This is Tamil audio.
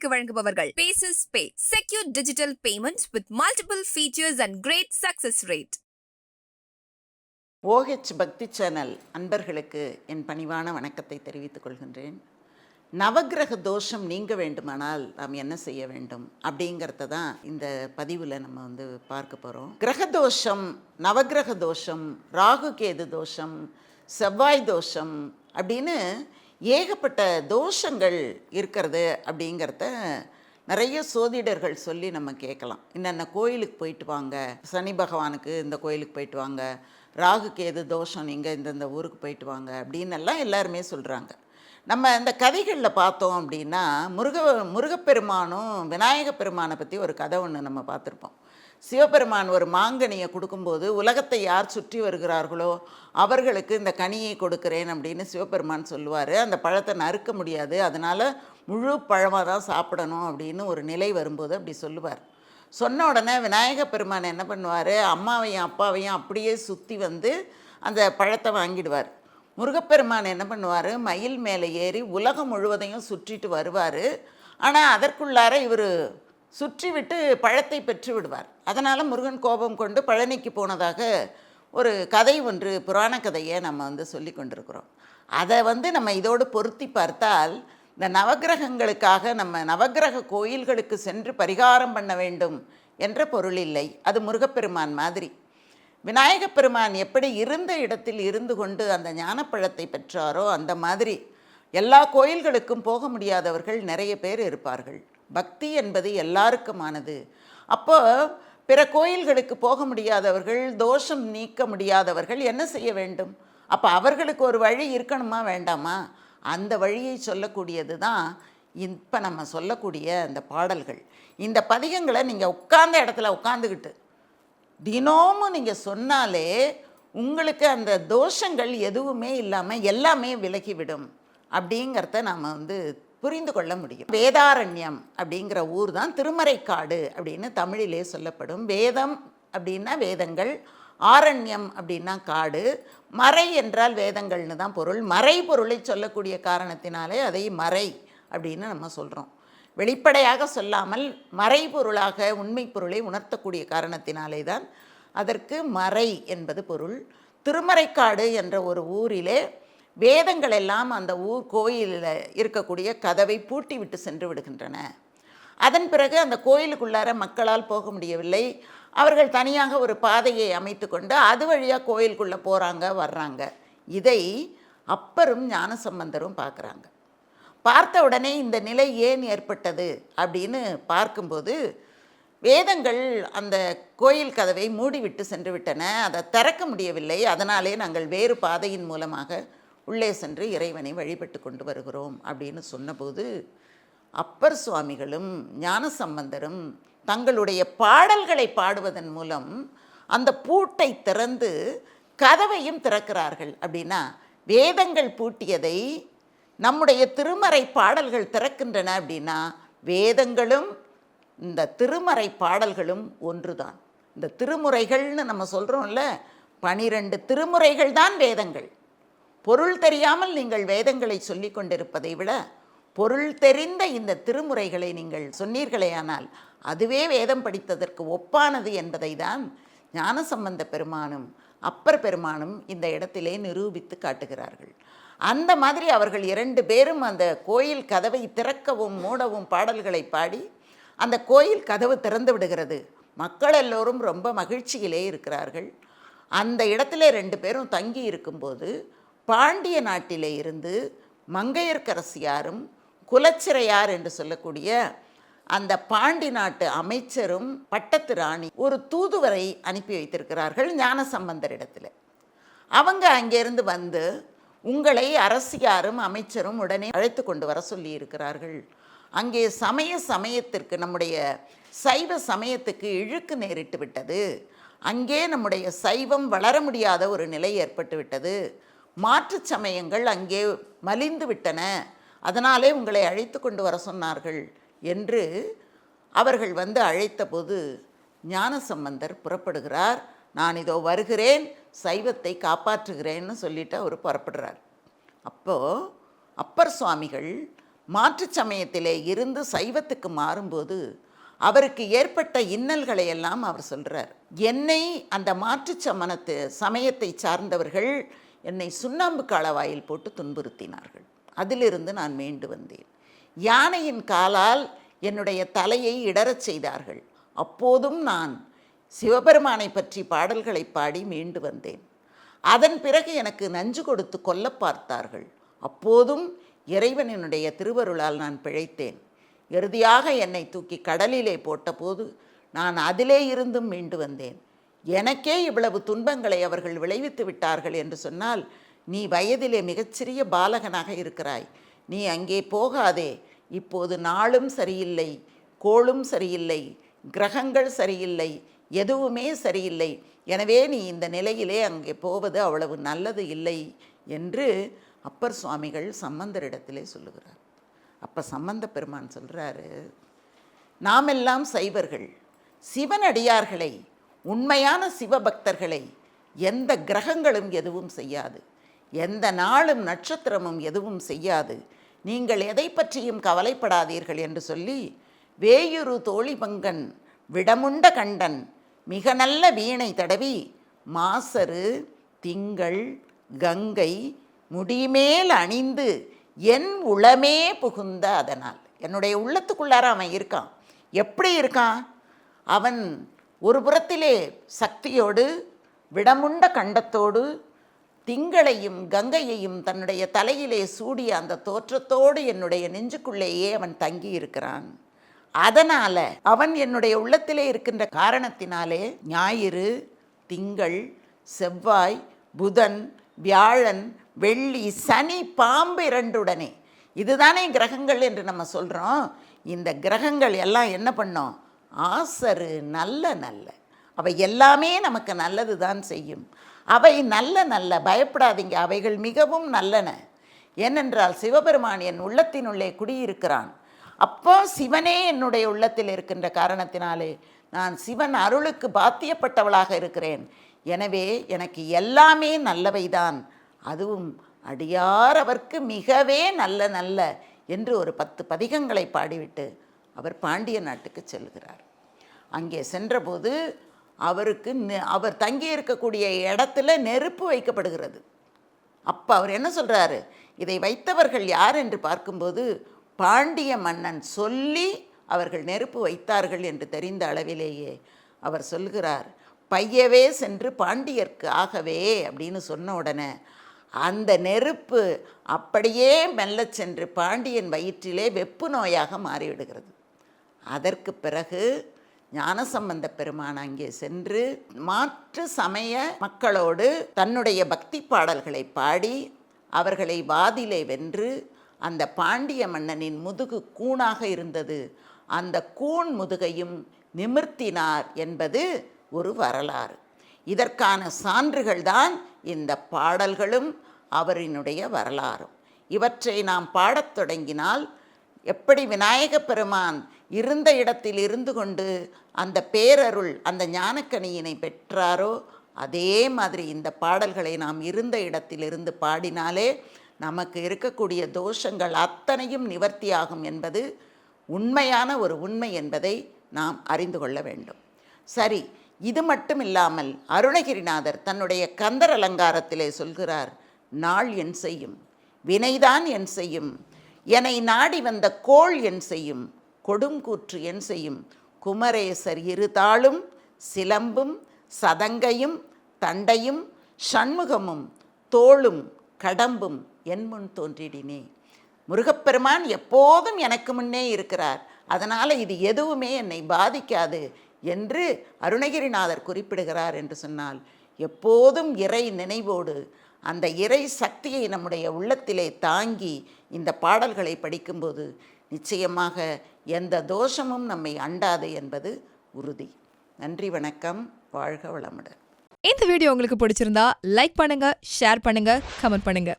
உங்களுக்கு வழங்குபவர்கள். Bases pay secure digital payment with multiple features and great success rate OH பக்தி சேனல் அன்பர்களுக்கு என் பணிவான வணக்கத்தை தெரிவித்துக் கொள்கின்றேன். நவக்கிரக தோஷம் நீங்க வேண்டுமானால் நாம் என்ன செய்ய வேண்டும் அப்படிங்கிறத தான் இந்த பதிவில் நம்ம வந்து பார்க்க போகிறோம் கிரக தோஷம் நவக்கிரக தோஷம் ராகு கேது தோஷம் செவ்வாய் தோஷம் அப்படின்னு ஏகப்பட்ட தோஷங்கள் இருக்கிறது அப்படிங்கிறத நிறைய சோதிடர்கள் சொல்லி நம்ம கேட்கலாம். இன்னென்ன கோயிலுக்கு போயிட்டு வாங்க சனி பகவானுக்கு இந்த கோயிலுக்கு போயிட்டு வாங்க ராகுக்கு எது தோஷம் நீங்கள் இந்தந்த ஊருக்கு போயிட்டு வாங்க அப்படின்னு எல்லாம் எல்லாருமே சொல்கிறாங்க நம்ம இந்த கதைகளில் பார்த்தோம் அப்படின்னா முருக முருகப்பெருமானும் விநாயக பெருமானை பற்றி ஒரு கதை ஒன்று நம்ம பார்த்துருப்போம். சிவபெருமான் ஒரு மாங்கனியை கொடுக்கும்போது உலகத்தை யார் சுற்றி வருகிறார்களோ அவர்களுக்கு இந்த கனியை கொடுக்கிறேன் அப்படின்னு சிவபெருமான் சொல்லுவார். அந்த பழத்தை நறுக்க முடியாது. அதனால் முழு பழமாக தான் சாப்பிடணும் அப்படின்னு ஒரு நிலை வரும்போது அப்படி சொல்லுவார். சொன்ன உடனே விநாயக பெருமான் என்ன பண்ணுவார்? அம்மாவையும் அப்பாவையும் அப்படியே சுற்றி வந்து அந்த பழத்தை வாங்கிடுவார். முருகப்பெருமான் என்ன பண்ணுவார்? மயில் மேலே ஏறி உலகம் முழுவதையும் சுற்றிட்டு வருவார். ஆனால் அதற்குள்ளார இவர் சுற்றிவிட்டு பழத்தை பெற்று விடுவார். அதனால் முருகன் கோபம் கொண்டு பழனிக்கு போனதாக ஒரு கதை ஒன்று புராண கதையை நம்ம வந்து சொல்லி கொண்டிருக்கிறோம். அதை வந்து நம்ம இதோடு பொருத்தி பார்த்தால் இந்த நவக்கிரகங்களுக்காக நம்ம நவக்கிரக கோயில்களுக்கு சென்று பரிகாரம் பண்ண வேண்டும் என்ற பொருள் இல்லை. அது முருகப்பெருமான் மாதிரி. விநாயகப் பெருமான் எப்படி இருந்த இடத்தில் இருந்து கொண்டு அந்த ஞானப்பழத்தை பெற்றாரோ அந்த மாதிரி எல்லா கோயில்களுக்கும் போக முடியாதவர்கள் நிறைய பேர் இருப்பார்கள். பக்தி என்பது எல்லாருக்குமானது. அப்போ பிற கோயில்களுக்கு போக முடியாதவர்கள் தோஷம் நீக்க முடியாதவர்கள் என்ன செய்ய வேண்டும்? அப்போ அவர்களுக்கு ஒரு வழி இருக்கணுமா வேண்டாமா? அந்த வழியை சொல்லக்கூடியது தான் இப்போ நம்ம சொல்லக்கூடிய அந்த பாடல்கள். இந்த பதிகங்களை நீங்கள் உட்கார்ந்த இடத்துல உட்காந்துக்கிட்டு தினமும் நீங்கள் சொன்னாலே உங்களுக்கு அந்த தோஷங்கள் எதுவுமே இல்லாமல் எல்லாமே விலகிவிடும். அப்படிங்கிறத நாம் வந்து புரிந்து கொள்ள முடியும். வேதாரண்யம் அப்படிங்கிற ஊர் தான் திருமறைக்காடு அப்படின்னு தமிழிலே சொல்லப்படும். வேதம் அப்படின்னா வேதங்கள் ஆரண்யம் அப்படின்னா காடு மறை என்றால் வேதங்கள்னு தான் பொருள். மறை பொருளை சொல்லக்கூடிய காரணத்தினாலே அதை மறை அப்படின்னு நம்ம சொல்கிறோம் வெளிப்படையாக சொல்லாமல் மறைபொருளாக உண்மை பொருளை உணர்த்தக்கூடிய காரணத்தினாலே தான் அதற்கு மறை என்பது பொருள். திருமறைக்காடு என்ற ஒரு ஊரிலே வேதங்கள் எல்லாம் அந்த ஊர் கோயிலில் இருக்கக்கூடிய கதவை பூட்டி விட்டு சென்று விடுகின்றன. அதன் பிறகு அந்த கோயிலுக்குள்ளார மக்களால் போக முடியவில்லை. அவர்கள் தனியாக ஒரு பாதையை அமைத்து கொண்டு அது வழியாக கோயிலுக்குள்ளே போகிறாங்க வர்றாங்க. இதை அப்பரும் ஞானசம்பந்தரும் பார்க்குறாங்க. பார்த்த உடனே இந்த நிலை ஏன் ஏற்பட்டது அப்படின்னு பார்க்கும்போது வேதங்கள் அந்த கோயில் கதவை மூடிவிட்டு சென்று விட்டன. அதை திறக்க முடியவில்லை. அதனாலே நாங்கள் வேறு பாதையின் மூலமாக உள்ளே சென்று இறைவனை வழிபட்டு கொண்டு வருகிறோம் அப்படின்னு சொன்னபோது அப்பர் சுவாமிகளும் ஞானசம்பந்தரும் தங்களுடைய பாடல்களை பாடுவதன் மூலம் அந்த பூட்டை திறந்து கதவையும் திறக்கிறார்கள். அப்படின்னா வேதங்கள் பூட்டியதை நம்முடைய திருமறை பாடல்கள் திறக்கின்றன அப்படின்னா வேதங்களும் இந்த திருமறை பாடல்களும் ஒன்றுதான். இந்த திருமுறைகள்னு நம்ம சொல்கிறோம்ல பனிரெண்டு திருமுறைகள் தான் வேதங்கள். பொருள் தெரியாமல் நீங்கள் வேதங்களை சொல்லி கொண்டிருப்பதை விட பொருள் தெரிந்த இந்த திருமுறைகளை நீங்கள் சொன்னீர்களேயானால் அதுவே வேதம் படித்ததற்கு ஒப்பானது என்பதை தான் ஞானசம்பந்த பெருமானும் அப்பர் பெருமானும் இந்த இடத்திலே நிரூபித்து காட்டுகிறார்கள். அந்த மாதிரி அவர்கள் இரண்டு பேரும் அந்த கோயில் கதவை திறக்கவும் மூடவும் பாடல்களை பாடி அந்த கோயில் கதவு திறந்து விடுகிறது. மக்கள் எல்லோரும் ரொம்ப மகிழ்ச்சியிலே இருக்கிறார்கள். அந்த இடத்துல ரெண்டு பேரும் தங்கி இருக்கும்போது பாண்டிய நாட்டிலே இருந்து மங்கையர்க்கரசியாரும் குலச்சிறையார் என்று சொல்லக்கூடிய அந்த பாண்டி நாட்டு அமைச்சரும் பட்டத்து ராணி ஒரு தூதுவரை அனுப்பி வைத்திருக்கிறார்கள் ஞானசம்பந்தரிடத்தில் அவங்க அங்கேருந்து வந்து உங்களை அரசியாரும் அமைச்சரும் உடனே அழைத்து கொண்டு வர சொல்லி இருக்கிறார்கள் அங்கே சமய சமயத்திற்கு நம்முடைய சைவ சமயத்துக்கு இழுக்கு நேரிட்டு விட்டது. அங்கே நம்முடைய சைவம் வளர முடியாத ஒரு நிலை ஏற்பட்டு விட்டது. மாற்று சமயங்கள் அங்கே மலிந்து விட்டன. அதனாலே உங்களை அழைத்து கொண்டு வர சொன்னார்கள் என்று அவர்கள் வந்து அழைத்தபோது ஞானசம்பந்தர் புறப்படுகிறார். நான் இதோ வருகிறேன். சைவத்தை காப்பாற்றுகிறேன்னு சொல்லிட்டு அவர் புறப்படுறார். அப்போது அப்பர் சுவாமிகள் மாற்றுச் சமயத்திலே இருந்து சைவத்துக்கு மாறும்போது அவருக்கு ஏற்பட்ட இன்னல்களை எல்லாம் அவர் சொல்கிறார் என்னை அந்த மாற்றுச் சமணத்து சமயத்தை சார்ந்தவர்கள் என்னை சுண்ணாம்பு காலவாயில் போட்டு துன்புறுத்தினார்கள். அதிலிருந்து நான் மீண்டு வந்தேன். யானையின் காலால் என்னுடைய தலையை இடறச் செய்தார்கள். அப்போதும் நான் சிவபெருமானை பற்றி பாடல்களை பாடி மீண்டு வந்தேன். அதன் பிறகு எனக்கு நஞ்சு கொடுத்து கொல்ல பார்த்தார்கள். அப்போதும் இறைவனினுடைய திருவருளால் நான் பிழைத்தேன். இறுதியாக என்னை தூக்கி கடலிலே போட்டபோது நான் அதிலே இருந்தும் மீண்டு வந்தேன். எனக்கே இவ்வளவு துன்பங்களை அவர்கள் விளைவித்து விட்டார்கள் என்று சொன்னால் நீ வயதிலே மிகச்சிறிய பாலகனாக இருக்கிறாய். நீ அங்கே போகாதே. இப்போது நாளும் சரியில்லை கோளும் சரியில்லை கிரகங்கள் சரியில்லை எதுவுமே சரியில்லை. எனவே நீ இந்த நிலையிலே அங்கே போவது அவ்வளவு நல்லது இல்லை என்று அப்பர் சுவாமிகள் சம்பந்தரிடத்திலே சொல்லுகிறார். அப்போ சம்பந்த பெருமான் சொல்கிறாரு நாமெல்லாம் சைவர்கள். சிவனடியார்களை உண்மையான சிவபக்தர்களை எந்த கிரகங்களும் எதுவும் செய்யாது. எந்த நாளும் நட்சத்திரமும் எதுவும் செய்யாது. நீங்கள் எதை பற்றியும் கவலைப்படாதீர்கள் என்று சொல்லி வேயுரு தோழிபங்கன் விடமுண்ட கண்டன் மிக நல்ல வீணை தடவி மாசரு திங்கள் கங்கை முடிமேல் அணிந்து என் உளமே புகுந்த அதனால். என்னுடைய உள்ளத்துக்குள்ளார அவன் இருக்கான். எப்படி இருக்கான்? அவன் ஒரு புறத்திலே சக்தியோடு விடமுண்ட கண்டத்தோடு திங்களையும் கங்கையையும் தன்னுடைய தலையிலே சூடிய அந்த தோற்றத்தோடு என்னுடைய நெஞ்சுக்குள்ளேயே அவன் தங்கி இருக்கிறான் அதனால் அவன் என்னுடைய உள்ளத்திலே இருக்கின்ற காரணத்தினாலே ஞாயிறு திங்கள் செவ்வாய் புதன் வியாழன் வெள்ளி சனி பாம்பு இரண்டுடனே. இதுதானே கிரகங்கள் என்று நம்ம சொல்கிறோம் இந்த கிரகங்கள் எல்லாம் என்ன பண்ணோம்? ஆசரு நல்ல நல்ல. அவை எல்லாமே நமக்கு நல்லது தான் செய்யும். அவை நல்ல நல்ல. பயப்படாதீங்க. அவைகள் மிகவும் நல்லன. ஏனென்றால் சிவபெருமான் என் உள்ளத்தினுள்ளே குடியிருக்கிறான். அப்போ சிவனே என்னுடைய உள்ளத்தில் இருக்கின்ற காரணத்தினாலே நான் சிவன் அருளுக்கு பாத்தியப்பட்டவளாக இருக்கிறேன். எனவே எனக்கு எல்லாமே நல்லவைதான். அதுவும் அடியார் அவர்க்கு மிகவே நல்ல நல்ல என்று ஒரு பத்து பதிகங்களை பாடிவிட்டு அவர் பாண்டிய நாட்டுக்கு செல்கிறார். அங்கே சென்றபோது அவருக்கு நெ- அவர் தங்கி இருக்கக்கூடிய இடத்துல நெருப்பு வைக்கப்படுகிறது. அப்போ அவர் என்ன சொல்கிறாரு இதை வைத்தவர்கள் யார் என்று பார்க்கும்போது பாண்டிய மன்னன் சொல்லி அவர்கள் நெருப்பு வைத்தார்கள் என்று தெரிந்த அளவிலேயே அவர் சொல்கிறார் பையவே சென்று பாண்டியர்க்கு ஆகவே அப்படின்னு சொன்ன உடனே அந்த நெருப்பு அப்படியே மெல்லச் சென்று பாண்டியன் வயிற்றிலே வெப்பு நோயாக மாறிவிடுகிறது. அதற்கு பிறகு ஞானசம்பந்த பெருமான் அங்கே சென்று மாற்று சமய மக்களோடு தன்னுடைய பக்தி பாடல்களை பாடி அவர்களை வாதிலே வென்று அந்த பாண்டிய மன்னனின் முதுகு கூணாக இருந்தது. அந்த கூன் முதுகையும் நிமிர்த்தினார் என்பது ஒரு வரலாறு. இதற்கான சான்றுகள்தான் இந்த பாடல்களும் அவரினுடைய வரலாறும். இவற்றை நாம் பாடத் தொடங்கினால் எப்படி விநாயக பெருமான் இருந்த இடத்தில் இருந்து கொண்டு அந்த பேரருள் அந்த ஞானக்கணியினை பெற்றாரோ அதே மாதிரி இந்த பாடல்களை நாம் இருந்த இடத்திலிருந்து பாடினாலே நமக்கு இருக்கக்கூடிய தோஷங்கள் அத்தனையும் நிவர்த்தியாகும் என்பது உண்மையான ஒரு உண்மை என்பதை நாம் அறிந்து கொள்ள வேண்டும். சரி இது மட்டும் இல்லாமல் அருணகிரிநாதர் தன்னுடைய கந்தர் அலங்காரத்திலே சொல்கிறார் நாள் என் செய்யும் வினைதான் என் செய்யும் என்னை நாடி வந்த கோள் என் செய்யும் கொடுங்கூற்று என் செய்யும் குமரேசர் இருதாளும் சிலம்பும் சதங்கையும் தண்டையும் சண்முகமும் தோளும் கடம்பும் என் முன் தோன்றிடினே முருகப்பெருமான் எப்போதும் எனக்கு முன்னே இருக்கிறார். அதனால் இது எதுவுமே என்னை பாதிக்காது என்று அருணகிரிநாதர் குறிப்பிடுகிறார் என்று சொன்னால் எப்போதும் இறை நினைவோடு அந்த இறை சக்தியை நம்முடைய உள்ளத்திலே தாங்கி இந்த பாடல்களை படிக்கும்போது நிச்சயமாக எந்த தோஷமும் நம்மை அண்டாது என்பது உறுதி. நன்றி வணக்கம் வாழ்க வளமுடன். இந்த வீடியோ உங்களுக்கு பிடிச்சிருந்தா லைக் பண்ணுங்க ஷேர் பண்ணுங்க கமெண்ட் பண்ணுங்க.